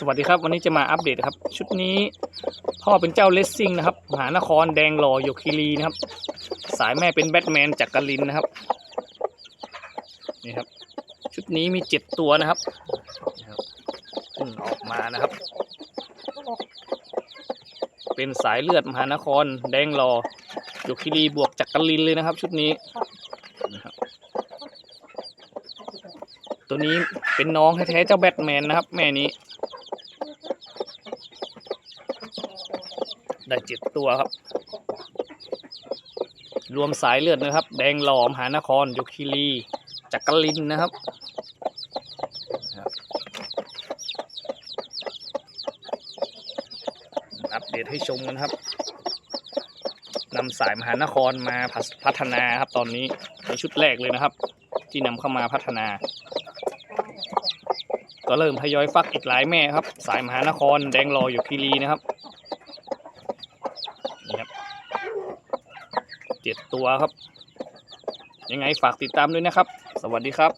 สวัสดีครับ วันนี้จะมาอัปเดตครับ ชุดนี้พ่อเป็นเจ้าเลสซิ่งนะครับมหานครแดงหล่อโยคิรีนะครับ สายแม่เป็นแบทแมนจากกลินนะครับนี่ครับ ชุดนี้มีเจ็ดตัวนะครับนี่ครับเพิ่งออกมานะครับ เป็นสายเลือดมหานคร แดงหล่อโยคิรีบวกจากกลินเลยนะครับ ชุดนี้นะครับตัวนี้เป็นน้องแท้ๆเจ้าแบทแมนนะครับ แม่นี้ ได้เจ็ดตัวครับ รวมสายเลือดนะครับ แดงหลอมหานครโยคิรีจักรินนะครับนะครับอัปเดตให้ชมกันครับนำสายมหานครมาพัฒพัฒนาครับตอนนี้ในชุดแรกเลยนะครับ ที่นำเข้ามาพัฒนา ก็เริ่มทยอยฟักอีกหลายแม่ครับ สายมหานครแดงรออยู่คีรีนะครับ 7 ตัวครับ ยังไงฝากติดตามด้วยนะครับ สวัสดีครับ